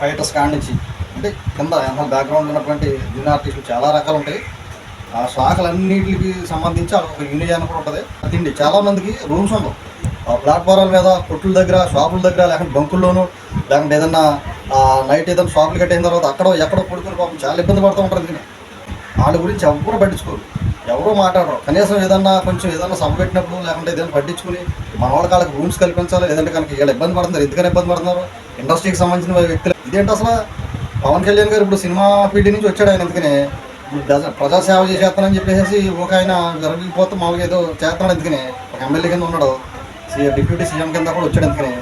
Fighters కాడి నుంచి అంటే కింద ఎంత బ్యాక్గ్రౌండ్ ఉన్నటువంటి జూనియర్ ఆర్టిస్టులు చాలా రకాలు ఉంటాయి. ఆ శాఖలన్నిటికి సంబంధించి ఒక యూనియన్ కూడా ఉంటుంది. తిండి చాలా మందికి రూమ్స్ ఉండవు. ఆ ప్లాట్ఫారాల మీద కొట్టుల దగ్గర షాపుల దగ్గర లేకుంటే బంకుల్లోనూ లేకుంటే ఏదన్నా నైట్ ఏదైనా షాపులు కట్టిన తర్వాత అక్కడ ఎక్కడో పడుకుని పాపం చాలా ఇబ్బంది పడుతూ ఉంటారు అందుకని. వాళ్ళ గురించి ఎవరు పట్టించుకోరు. ఎవరో మాట్లాడరు. కనీసం ఏదన్నా కొంచెం ఏదన్నా సభ పెట్టినప్పుడు లేకుంటే ఏదైనా పట్టించుకుని మన వాళ్ళకి వాళ్ళకి రూమ్స్ కల్పించాలి. లేదంటే కనుక వీళ్ళు ఇబ్బంది పడుతున్నారు ఎందుకని ఇబ్బంది పడుతున్నారు? ఇండస్ట్రీకి సంబంధించిన వ్యక్తులు ఇదేంటి అసలు? పవన్ కళ్యాణ్ గారు ఇప్పుడు సినిమా ఫీల్డ్ నుంచి వచ్చాడు ఆయన ఎందుకని ప్రజా- ప్రజాసేవ చేసేస్తానని చెప్పేసి ఒక ఆయన జరిగిపోతే మామూలుగా ఏదో చేస్తున్నాడు ఎందుకని ఒక ఎమ్మెల్యే కింద ఉన్నాడు. డిప్యూటీ సీఎం కింద కూడా వచ్చాడు ఎందుకని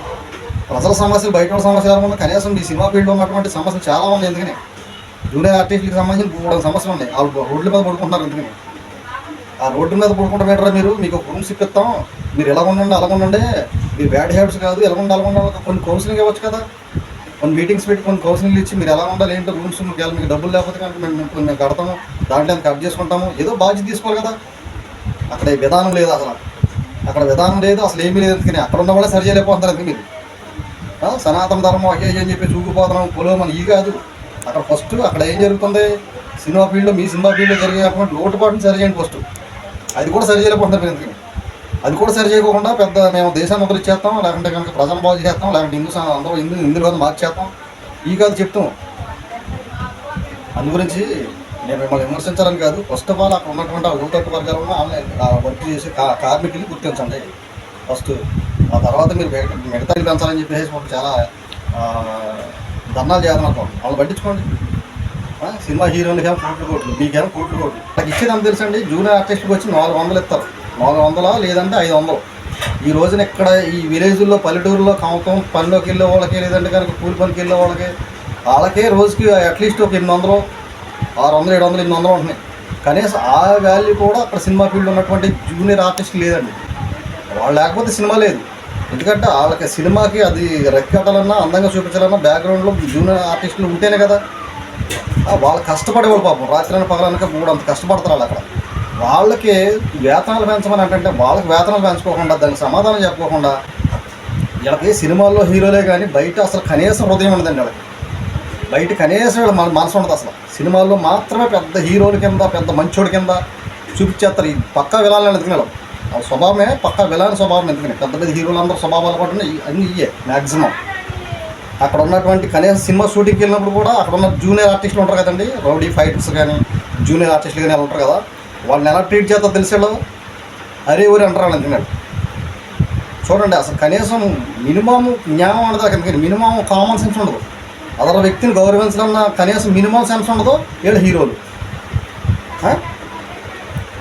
ప్రజల సమస్యలు బయట వాళ్ళ సమస్యలు ఎలా కనీసం ఈ సినిమా ఫీల్డ్లో ఉన్నటువంటి సమస్యలు చాలా ఉన్నాయి ఎందుకని జూనియర్ ఆర్టిస్టులకు సంబంధించిన మూడు సమస్యలు ఉన్నాయి. వాళ్ళు రోడ్ల మీద పడుకుంటున్నారు ఎందుకని ఆ రోడ్డు మీద పడుకుంటాం పెట్టరా మీరు? మీకు ఒక రూమ్స్ ఇప్పిస్తాం మీరు ఎలా ఉండండి అలా ఉండండి మీరు బ్యాడ్ హ్యాబిట్స్ కాదు ఎలా ఉండాలి అలా ఉండాలి కొన్ని కౌన్సిలింగ్ ఇవ్వచ్చు కదా. కొన్ని మీటింగ్స్ పెట్టి కొన్ని కౌన్సిలింగ్లు ఇచ్చి మీరు ఎలా ఉండాలి ఏంటో రూమ్స్ ఒకవేళ మీకు డబ్బులు లేకపోతే కనుక మేము కొన్ని మేము కడతాము దాంట్లో కట్ చేసుకుంటాము ఏదో బాధ్యత తీసుకోవాలి కదా. అక్కడ విధానం లేదు అసలు. అక్కడ విధానం లేదు అసలు ఏమీ లేదు ఎందుకని అక్కడ ఉన్న వాళ్ళే సరి చేయలేకపోతున్నారు ఎందుకు మీరు. సనాతన ధర్మం అయ్యే అని చెప్పి చూపిపోతున్నాం పొలం ఈ కాదు. అక్కడ ఫస్ట్ అక్కడ ఏం జరుగుతుంది? సినిమా ఫీల్డ్లో మీ సినిమా ఫీల్డ్లో జరిగే లోటుపాటుని సరి చేయండి ఫస్ట్ అది కూడా సరి చేయలేకపోతున్నారు ఎందుకని అది కూడా సరి చేయకుండా పెద్ద మేము దేశాన్ని వదిలి చేస్తాం లేకుంటే కనుక ప్రజలు బాగు చేస్తాం లేకుంటే హిందూ అందరూ హిందూ హిందువులు మార్చేస్తాం ఈ కాదు చెప్తాం. అందు గురించి నేను మిమ్మల్ని విమర్శించాలని కాదు. ఫస్ట్ ఆఫ్ ఆల్ అక్కడ ఉన్నటువంటి ఆ ఊటట్టు వర్గాలను ఆన్లైన్ వర్క్ చేసే కా కార్మికుల్ని గుర్తించండి. ఫస్ట్ ఆ తర్వాత మీరు మిగతా- పెంచాలని చెప్పేసి మనం చాలా ఆ, ధర్నాలు చేస్తున్నారు వాళ్ళు పట్టించుకోండి. సినిమా హీరోలకేమో కోట్లు కోట్లు మీకేమో కోట్లు కోట్లు. నాకు ఇచ్చేది అంత తెలుసండి? జూనియర్ ఆర్టిస్ట్కి వచ్చి నాలుగు వందలు ఇస్తారు. నాలుగు వందలా లేదంటే ఐదు వందలు. ఈ రోజున ఇక్కడ ఈ విలేజ్లో పల్లెటూరులో కమకం పనిలోకి వెళ్ళే వాళ్ళకి లేదంటే కనుక కూలి పనికి వెళ్ళే వాళ్ళకి వాళ్ళకే రోజుకి అట్లీస్ట్ ఒక ఎనిమిది వందలు ఆరు వందలు ఏడు వందలు ఎనిమిది వందలు ఉంటున్నాయి. కనీసం ఆ వాల్యూ కూడా అక్కడ సినిమా ఫీల్డ్ ఉన్నటువంటి జూనియర్ ఆర్టిస్ట్ లేదండి. వాళ్ళు లేకపోతే సినిమా లేదు. ఎందుకంటే వాళ్ళకి సినిమాకి అది రెక్కటాలన్నా అందంగా చూపించాలన్నా బ్యాక్గ్రౌండ్లో జూనియర్ ఆర్టిస్టులు ఉంటేనే కదా. ఆ, వాళ్ళు కష్టపడేవాళ్ళు పాపం. రాత్రి పగలనక మూడు అంత కష్టపడతారు వాళ్ళు అక్కడ. వాళ్ళకి వేతనాలు పెంచమని అంటే వాళ్ళకి వేతనాలు పెంచుకోకుండా దానికి సమాధానం చెప్పుకోకుండా వీళ్ళకి సినిమాల్లో హీరోలే కానీ బయట అసలు కనీసం హృదయం ఉండదండి వాళ్ళకి. బయట కనీసం వీళ్ళ మన మనసు ఉండదు అసలు. సినిమాల్లో మాత్రమే పెద్ద హీరోల కింద పెద్ద మంచోడి కింద చూపించేస్తారు. ఈ పక్కా విలాలని ఎందుకు ఆ స్వభావమే పక్కా విలాని స్వభావం ఎందుకని పెద్ద పెద్ద హీరోలందరూ స్వభావాలు కూడా అన్నీ ఇయ్యే మ్యాక్సిమం అక్కడ ఉన్నటువంటి కనీసం సినిమా షూటింగ్కి వెళ్ళినప్పుడు కూడా అక్కడ ఉన్న జూనియర్ ఆర్టిస్టులు ఉంటారు కదండి రౌడీ ఫైటర్స్ కానీ జూనియర్ ఆర్టిస్టులు కానీ ఉంటారు కదా వాళ్ళని ఎలా ట్రీట్ చేస్తా తెలిసేలో అరే ఊరి అంటారు తిన్నాడు. చూడండి అసలు కనీసం మినిమం జ్ఞానం ఉండదు అక్కడికి మినిమం కామన్ సెన్స్ ఉండదు. అదర్ వ్యక్తిని గౌరవించాలన్న కనీసం మినిమం సెన్స్ ఉండదు. వీళ్ళు హీరోలు.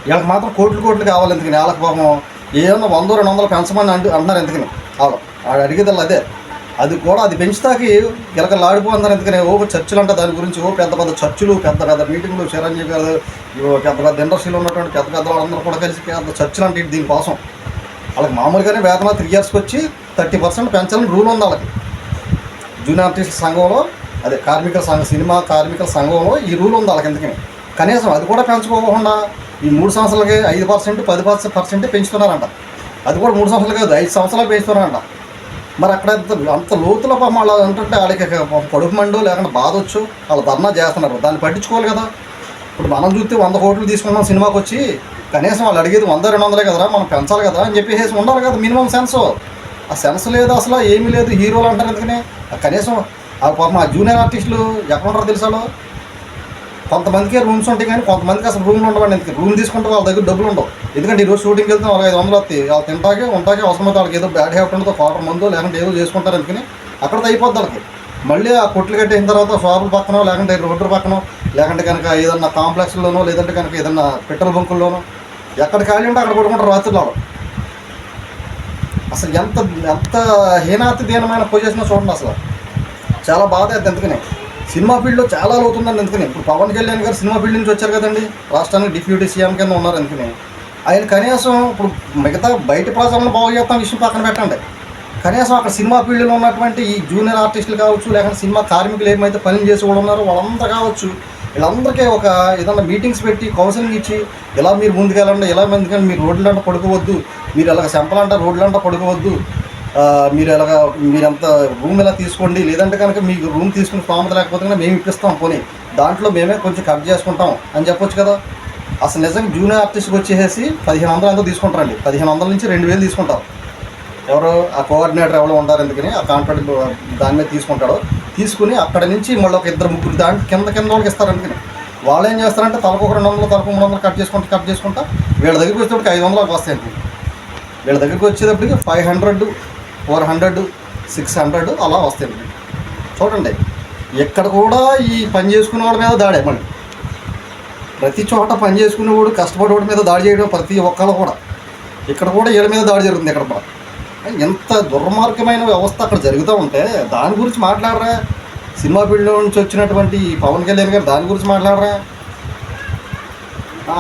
వీళ్ళకి మాత్రం కోట్లు కోట్లు కావాలి ఎందుకని? వాళ్ళకి పాపం ఏమన్నా వంద రెండు వందలు పెంచమని అంటు అంటున్నారు ఎందుకని? వాళ్ళు వాడు అడిగేది అదే. అది కూడా అది పెంచుతాకి గిలకలాడిపోతున్నారు అందుకనే ఓ చర్చలు అంట దాని గురించి ఓ పెద్ద పెద్ద చర్చలు పెద్ద పెద్ద మీటింగ్లు చిరంజీవి గారు పెద్ద పెద్ద ఇండస్ట్రీలో ఉన్నటువంటి పెద్ద పెద్ద వాళ్ళందరూ కూడా కలిసి పెద్ద చర్చలు అంటే దీనికోసం వాళ్ళకి మామూలుగానే వేతన త్రీ ఇయర్స్కి వచ్చి థర్టీ పర్సెంట్ పెంచాలని రూల్ ఉంది వాళ్ళకి. జూనియర్ ఆర్టిస్ట్ సంఘంలో అదే కార్మికుల సంఘ సినిమా కార్మికుల సంఘంలో ఈ రూల్ ఉంది వాళ్ళకి ఎందుకని కనీసం అది కూడా పెంచుకోకుండా ఈ మూడు సంవత్సరాలకి ఐదు పర్సెంట్ పది పర్సెంట్ పర్సెంట్ పెంచుతున్నారంట. అది కూడా మూడు సంవత్సరాలు కాదు ఐదు సంవత్సరాలు పెంచుతున్నారంట. మరి అక్కడ అంత లోతులో పాపం వాళ్ళు అంటుంటే వాళ్ళకి పొడుపు మండు లేకుండా బాధ వచ్చు. వాళ్ళు ధర్నా చేస్తున్నారు. దాన్ని పట్టించుకోవాలి కదా. ఇప్పుడు మనం చూస్తే వంద కోట్లు తీసుకున్నాం సినిమాకి వచ్చి. కనీసం వాళ్ళు అడిగేది వంద రెండు వందలే కదరా మనం పెంచాలి కదా అని చెప్పేసి ఉండాలి కదా మినిమం సెన్స్. ఆ సెన్స్ లేదు అసలు ఏమీ లేదు. హీరోలు అంటారు ఎందుకని? కనీసం ఆ పాపం ఆ జూనియర్ ఆర్టిస్టులు ఎక్కడ ఉంటారో తెలుసాలో కొంతమందికి రూమ్స్ ఉంటాయి కానీ కొంతమందికి అసలు రూమ్లు ఉండవండి. ఎందుకు? రూమ్ తీసుకుంటే వాళ్ళ దగ్గర డబ్బులు ఉండవు. ఎందుకంటే ఈరోజు షూటింగ్కి వెళ్తే వాళ్ళకి ఐదు వందలు వస్తాయి. వాళ్ళు తింటాకే ఉంటాకే అవసరమైతే వాళ్ళకి ఏదో బ్యాడ్ హ్యాబిట్ ఉండదు కోటర్ మందో లేకుంటే ఏదో చేసుకుంటారు ఎందుకని అక్కడ అయిపోద్ది వాళ్ళకి. మళ్ళీ ఆ కొట్లు కట్టిన తర్వాత షాపుల పక్కన లేకుంటే రోడ్డు పక్కన లేకుంటే కనుక ఏదన్నా కాంప్లెక్స్లోనో లేదంటే కనుక ఏదన్నా పెట్రోల్ బంకుల్లోనో ఎక్కడ ఖాళీ ఉంటే అక్కడ పడుకుంటారు రాత్రిలో వాళ్ళు. అసలు ఎంత ఎంత హీనాతి దీనమైన పొజిషన్ చూడండి అసలు. చాలా బాధ అయితే ఎందుకని సినిమా ఫీల్డ్లో చాలా అవుతుందని ఎందుకని ఇప్పుడు పవన్ కళ్యాణ్ గారు సినిమా ఫీల్డ్ నుంచి వచ్చారు కదండి. రాష్ట్రానికి డిప్యూటీ సీఎం కింద ఉన్నారు ఎందుకని ఆయన కనీసం ఇప్పుడు మిగతా బయట ప్రజలను బాగు చేస్తాం విషయం పక్కన పెట్టండి. కనీసం అక్కడ సినిమా ఫీల్డ్లో ఉన్నటువంటి ఈ జూనియర్ ఆర్టిస్టులు కావచ్చు లేకపోతే సినిమా కార్మికులు ఏమైతే పనులు చేసి కూడా ఉన్నారో వాళ్ళంతా కావచ్చు వీళ్ళందరికీ ఒక ఏదన్నా మీటింగ్స్ పెట్టి కౌన్సిలింగ్ ఇచ్చి ఇలా మీరు ముందుకెళ్ళండి ఇలా ముందుకెళ్ళండి మీరు రోడ్లంట పడుకోవద్దు మీరు ఇలా చెంపలంట రోడ్లంట పడుకోవద్దు మీరు ఎలాగ మీరంత రూమ్ ఎలా తీసుకోండి? లేదంటే కనుక మీకు రూమ్ తీసుకుని స్థామత లేకపోతే కనుక మేము ఇప్పిస్తాం పోనీ. దాంట్లో మేమే కొంచెం కట్ చేసుకుంటాం అని చెప్పొచ్చు కదా. అసలు నిజంగా జూనియర్ ఆర్టిస్ట్కి వచ్చేసి పదిహేను వందలు ఎంతో తీసుకుంటారండి. పదిహేను వందల నుంచి రెండు వేలు తీసుకుంటారు. ఎవరు ఆ కోఆర్డినేటర్ ఎవరో ఉంటారు ఎందుకని ఆ కాంట్రాక్ట్ దాని మీద తీసుకుంటాడు. తీసుకుని అక్కడ నుంచి మళ్ళీ ఒక ఇద్దరు ముగ్గురు దాని కింద కింద వాళ్ళకి ఇస్తారు అందుకని. వాళ్ళు ఏం చేస్తారంటే తలకు ఒక రెండు వందలు తలకు మూడు వందలు కట్ చేసుకుంటా కట్ చేసుకుంటా వీళ్ళ దగ్గరికి వచ్చేటప్పటికి ఐదు వందలకు వస్తాయండి. వీళ్ళ దగ్గరికి వచ్చేటప్పటికి five hundred four hundred six hundred అలా వస్తాయి చూడండి ఎక్కడ కూడా ఈ పని చేసుకునే వాడి మీద దాడే మళ్ళీ. ప్రతి చోట పని చేసుకునేవాడు కష్టపడేవాడి మీద దాడి చేయడం ప్రతి ఒక్కళ్ళు కూడా. ఇక్కడ కూడా వీళ్ళ మీద దాడి జరుగుతుంది ఇక్కడ కూడా. ఎంత దుర్మార్గమైన వ్యవస్థ అక్కడ జరుగుతూ ఉంటే దాని గురించి మాట్లాడరా? సినిమా ఫీల్డ్ నుంచి వచ్చినటువంటి పవన్ కళ్యాణ్ గారు దాని గురించి మాట్లాడరా?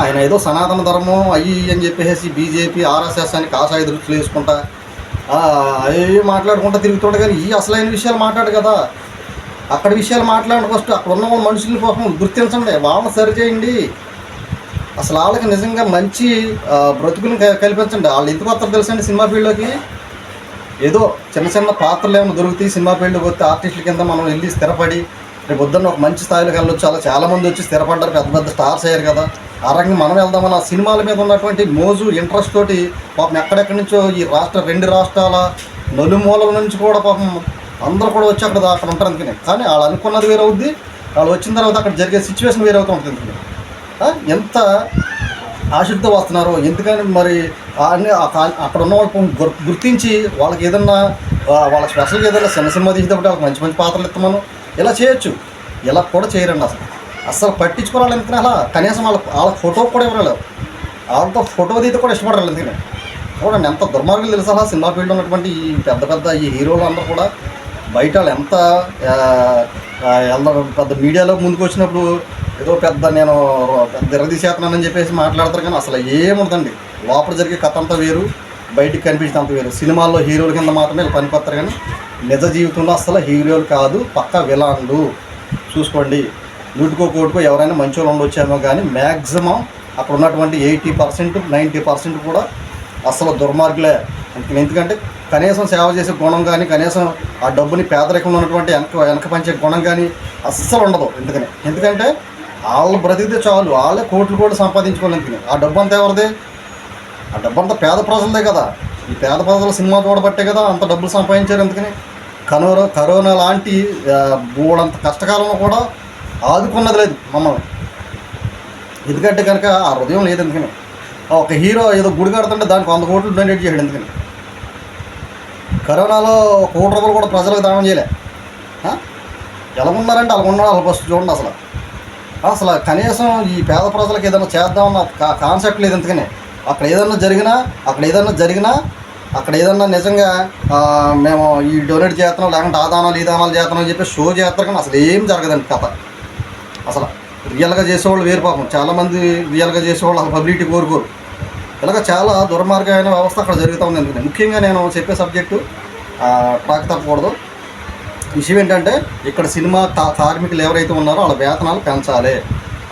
ఆయన ఏదో సనాతన ధర్మం అయ్యి అని చెప్పేసి బీజేపీ ఆర్ఎస్ఎస్ అని కాషాయ దృష్టిలు వేసుకుంటా. అవి మాట్లాడుకుంటా తిరుగుతుంటే కానీ ఈ అసలైన విషయాలు మాట్లాడు కదా. అక్కడ విషయాలు మాట్లాడండి ఫస్ట్ అక్కడ ఉన్న మనుషుల్ని కోసం గుర్తించండి వాళ్ళని సరిచేయండి అసలు వాళ్ళకి నిజంగా మంచి బ్రతుకుని కల్పించండి. వాళ్ళు ఎందుకు వస్తారు తెలుసండి సినిమా ఫీల్డ్లోకి? ఏదో చిన్న చిన్న పాత్రలు ఏమైనా దొరుకుతాయి సినిమా ఫీల్డ్కి వస్తే ఆర్టిస్టుల కింద మనం వెళ్ళి స్థిరపడి రేపు పొద్దున్న ఒక మంచి స్థాయిలోకి వెళ్ళొచ్చు. అలా చాలా మంది వచ్చి స్థిరపడ్డారు. పెద్ద పెద్ద స్టార్స్ అయ్యారు కదా. ఆ రకంగా మనం వెళ్దామని ఆ సినిమాల మీద ఉన్నటువంటి మోజు ఇంట్రెస్ట్ తోటి పాపం ఎక్కడెక్కడి నుంచో ఈ రాష్ట్ర రెండు రాష్ట్రాల నలుమూలల నుంచి కూడా పాపం అందరూ కూడా వచ్చి అక్కడ అక్కడ ఉంటారు అందుకని. కానీ వాళ్ళు అనుకున్నది వేరే అవుద్ది వాళ్ళు వచ్చిన తర్వాత అక్కడ జరిగే సిచ్యువేషన్ వేరే ఉంటుంది ఎంత ఆశతో వస్తున్నారు ఎందుకని మరి అన్ని అక్కడ ఉన్న వాళ్ళు గుర్తించి వాళ్ళకి ఏదన్నా వాళ్ళ స్పెషల్గా ఏదైనా చిన్న సినిమా తీసేటప్పుడు వాళ్ళకి మంచి మంచి పాత్రలు ఇస్తామను. ఇలా చేయొచ్చు. ఇలా కూడా చేయరండి అసలు. అసలు పట్టించుకోవాలి ఎందుకంటే అలా కనీసం వాళ్ళ వాళ్ళ ఫోటో కూడా ఇవ్వలేదు వాళ్ళతో ఫోటో తీతే కూడా ఇష్టపడాలి ఎందుకంటే చూడండి ఎంత దుర్మార్గులు తెలుసా అలా సినిమా ఫీల్డ్ ఉన్నటువంటి ఈ పెద్ద పెద్ద ఈ హీరోలు అందరూ కూడా బయట వాళ్ళు ఎంత పెద్ద మీడియాలో ముందుకు వచ్చినప్పుడు ఏదో పెద్ద నేను పెద్ద చెప్పేసి మాట్లాడతారు కానీ అసలు ఏముండదండి లోపల జరిగే కథ అంతా వేరు బయటికి కనిపించినంత వేరు. సినిమాల్లో హీరోల కింద మాత్రమే వీళ్ళు పనికొస్తారు కానీ నిజ జీవితంలో అసలు హీరోలు కాదు పక్క విలాన్లు. చూసుకోండి. నూటికో కోటికో ఎవరైనా మంచి వాళ్ళు ఉండొచ్చేమో కానీ మ్యాక్సిమం అక్కడ ఉన్నటువంటి ఎయిటీ పర్సెంట్ నైంటీ పర్సెంట్ కూడా అసలు దుర్మార్గులే. ఎందుకంటే కనీసం సేవ చేసే గుణం కానీ కనీసం ఆ డబ్బుని పేదరికంలో ఉన్నటువంటి వెనక వెనక పంచే గుణం కానీ అస్సలు ఉండదు ఎందుకని. ఎందుకంటే వాళ్ళు బ్రతికితే చాలు. వాళ్ళే కోట్లు కూడా సంపాదించుకోవాలి ఎందుకని ఆ డబ్బు అంతా ఎవరిదే? ఆ డబ్బు అంతా పేద ప్రజలదే కదా. ఈ పేద ప్రజలు సినిమా చూడబట్టే కదా అంత డబ్బులు సంపాదించారు ఎందుకని కరోనా కరోనా లాంటి మూడంత కష్టకాలంలో కూడా ఆదుకున్నది లేదు మమ్మల్ని. ఎందుకంటే కనుక ఆ హృదయం లేదు ఎందుకని ఒక హీరో ఏదో గుడి కడుతుంటే దానికి వంద కోట్లు డొనేట్ చేయడు ఎందుకని కరోనాలో కోటి రూపాయలు కూడా ప్రజలకు దానం చేయలే. ఎలా ఉన్నారంటే అలా ఉన్నారు అలా ఫస్ట్ చూడండి అసలు. అసలు కనీసం ఈ పేద ప్రజలకు ఏదైనా చేద్దామన్న కాన్సెప్ట్ లేదు ఎందుకని అక్కడ ఏదన్నా జరిగినా అక్కడ ఏదన్నా జరిగినా అక్కడ ఏదన్నా నిజంగా మేము ఈ డొనేట్ చేస్తున్నాం లేకుంటే ఆ దానాలు ఈ దానాలు చేస్తున్నాం అని చెప్పి షో చేస్తారు కానీ అసలు ఏం జరగదండి కథ. అసలు రియల్గా చేసేవాళ్ళు వేరు పాపం. చాలామంది రియల్గా చేసేవాళ్ళు అసలు పబ్లిసిటీ కోరుకోరు. ఇలాగ చాలా దుర్మార్గమైన వ్యవస్థ అక్కడ జరుగుతూ ఉంది ఎందుకంటే ముఖ్యంగా నేను చెప్పే సబ్జెక్టు ట్రాక్ తప్పకూడదు. విషయం ఏంటంటే ఇక్కడ సినిమా కార్మికులు ఎవరైతే ఉన్నారో వాళ్ళ వేతనాలు పెంచాలి.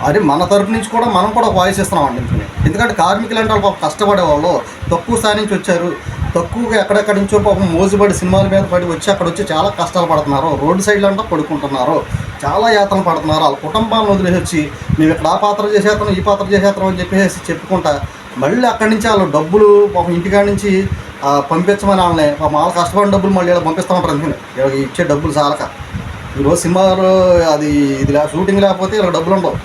అది మన తరపు నుంచి కూడా మనం కూడా వాయిస్ ఇస్తున్నాం అండి ఎందుకంటే కార్మికులు అంటే వాళ్ళు పాపం కష్టపడే వాళ్ళు. తక్కువ స్థాయి నుంచి వచ్చారు. తక్కువగా ఎక్కడెక్కడి నుంచో పాపం మోజుబడి సినిమాల మీద పడి వచ్చి అక్కడ వచ్చి చాలా కష్టాలు పడుతున్నారు. రోడ్డు సైడ్లో అంతా పడుకుంటున్నారు. చాలా యాత్రలు పడుతున్నారు. వాళ్ళ కుటుంబాలను వదిలేసి వచ్చి మేము ఇక్కడ ఆ పాత్ర చేసేస్తాం ఈ పాత్ర చేసేస్తాం అని చెప్పేసి చెప్పుకుంటా మళ్ళీ అక్కడి నుంచి వాళ్ళు డబ్బులు పాపం ఇంటికాడ నుంచి పంపించమని వాళ్ళని పాపం వాళ్ళ కష్టపడిన డబ్బులు మళ్ళీ ఇలా పంపిస్తూ ఉంటారు అందుకని ఇచ్చే డబ్బులు చాలక. ఈరోజు సినిమాలో అది ఇది షూటింగ్ లేకపోతే ఇలా డబ్బులు ఉండవు.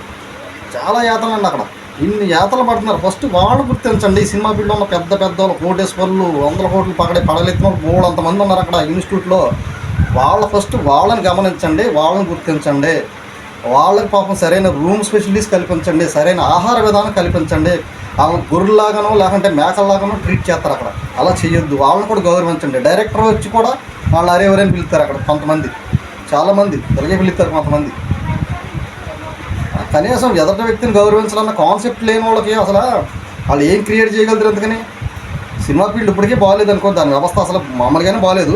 చాలా యాతన అండి అక్కడ. ఇన్ని యాతలు పడుతున్నారు. ఫస్ట్ వాళ్ళు గుర్తించండి. ఈ సినిమా ఫీల్డ్లో ఉన్న పెద్ద పెద్ద వాళ్ళు కోటేశ్వర్లు వందల కోట్లు పగడే పడలెత్తిన మూడు అంతమంది ఉన్నారు అక్కడ ఇన్స్టిట్యూట్లో. వాళ్ళ ఫస్ట్ వాళ్ళని గమనించండి. వాళ్ళని గుర్తించండి. వాళ్ళకి పాపం సరైన రూమ్ స్పెషలిస్ కల్పించండి. సరైన ఆహార విధానం కల్పించండి. వాళ్ళని గొర్రెలాగానో లేకుంటే మేకల్లాగానో ట్రీట్ చేస్తారు అక్కడ. అలా చేయొద్దు. వాళ్ళని కూడా గౌరవించండి. డైరెక్టర్ వచ్చి కూడా వాళ్ళు అరేవరేని పిలుస్తారు అక్కడ కొంతమంది. చాలామంది ఇలాగే పిలుస్తారు కొంతమంది. కనీసం ఎదటి వ్యక్తిని గౌరవించాలన్న కాన్సెప్ట్ లేని వాళ్ళకి అసలు వాళ్ళు ఏం క్రియేట్ చేయగలుగుతారు ఎందుకని సినిమా ఫీల్డ్ ఇప్పటికే బాగాలేదు అనుకో దాని వ్యవస్థ అసలు మామూలుగానే బాగాలేదు.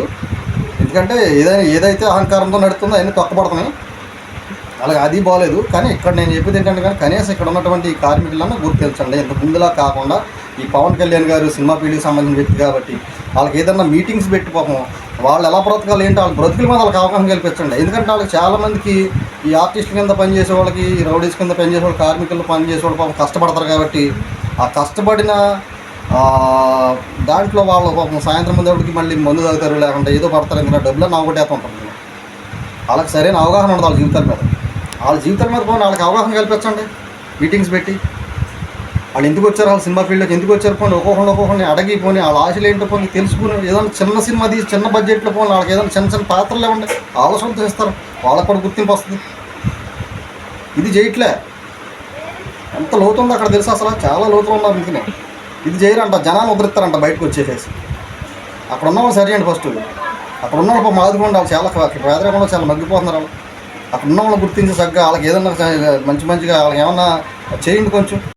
ఎందుకంటే ఏదైనా ఏదైతే అహంకారంతో నడుతుందో అవన్నీ తొక్కబడుతున్నాయి అలాగే అది బాగాలేదు. కానీ ఇక్కడ నేను చెప్పేది ఏంటంటే కానీ కనీసం ఇక్కడ ఉన్నటువంటి ఈ కార్మికులను గుర్తించండి. ఇంత ముందులా కాకుండా ఈ పవన్ కళ్యాణ్ గారు సినిమా ఫీల్డ్కి సంబంధించిన వ్యక్తి కాబట్టి వాళ్ళకి ఏదన్నా మీటింగ్స్ పెట్టి పాపం వాళ్ళు ఎలా బ్రతకాలి ఏంటి? వాళ్ళ బ్రతుకుల మీద వాళ్ళకి అవగాహన కల్పించండి. ఎందుకంటే వాళ్ళకి చాలామందికి ఈ ఆర్టిస్ట్ కింద పనిచేసే వాళ్ళకి ఈ రౌడీస్ కింద పనిచేసే వాళ్ళు కార్మికులు పనిచేసే వాళ్ళు పాపం కష్టపడతారు కాబట్టి ఆ కష్టపడిన దాంట్లో వాళ్ళు పాపం సాయంత్రం ముందడికి మళ్ళీ మందు తాగుతారు లేకుంటే ఏదో పడతారు ఇంకా డబ్బులు నా ఉంటారు వాళ్ళకి సరైన అవగాహన ఉండదు వాళ్ళ జీవితాల మీద. వాళ్ళ జీవితాల మీద పోనీ వాళ్ళకి అవగాహన కల్పించండి. మీటింగ్స్ పెట్టి వాళ్ళు ఎందుకు వచ్చారు? వాళ్ళ సినిమా ఫీల్డ్లోకి ఎందుకు వచ్చారు? పోనీ ఒక్కొక్కరిని ఒక్కొక్కరిని అడిగి పోనీ వాళ్ళ ఆశలు ఏంటో పోనీ తెలుసుకుని ఏదైనా చిన్న సినిమా తీసి చిన్న బడ్జెట్లో పోనీ వాళ్ళకి ఏదైనా చిన్న చిన్న పాత్రలు ఇవ్వండి వాళ్ళ సొంతం ఇస్తారు వాళ్ళకి కూడా గుర్తింపు వస్తుంది. ఇది చేయట్లే ఎంత లోతు ఉందో అక్కడ తెలుసు అసలు. చాలా లోతులు ఉన్నారు ఇంకనే ఇది చేయరంట జనాలు ఉద్ధరిస్తారంట బయటకు వచ్చేసేసి. అక్కడ ఉన్నవాళ్ళు సరే అండి ఫస్ట్ అక్కడ ఉన్న వాళ్ళు మాదిరికుండా వాళ్ళు చాలా పేదరికంలో చాలా మగ్గిపోతున్నారు వాళ్ళు. అక్కడ ఉన్న వాళ్ళు గుర్తించి సగ్గా వాళ్ళకి ఏదన్నా మంచి మంచిగా వాళ్ళకి ఏమన్నా చేయండి కొంచెం.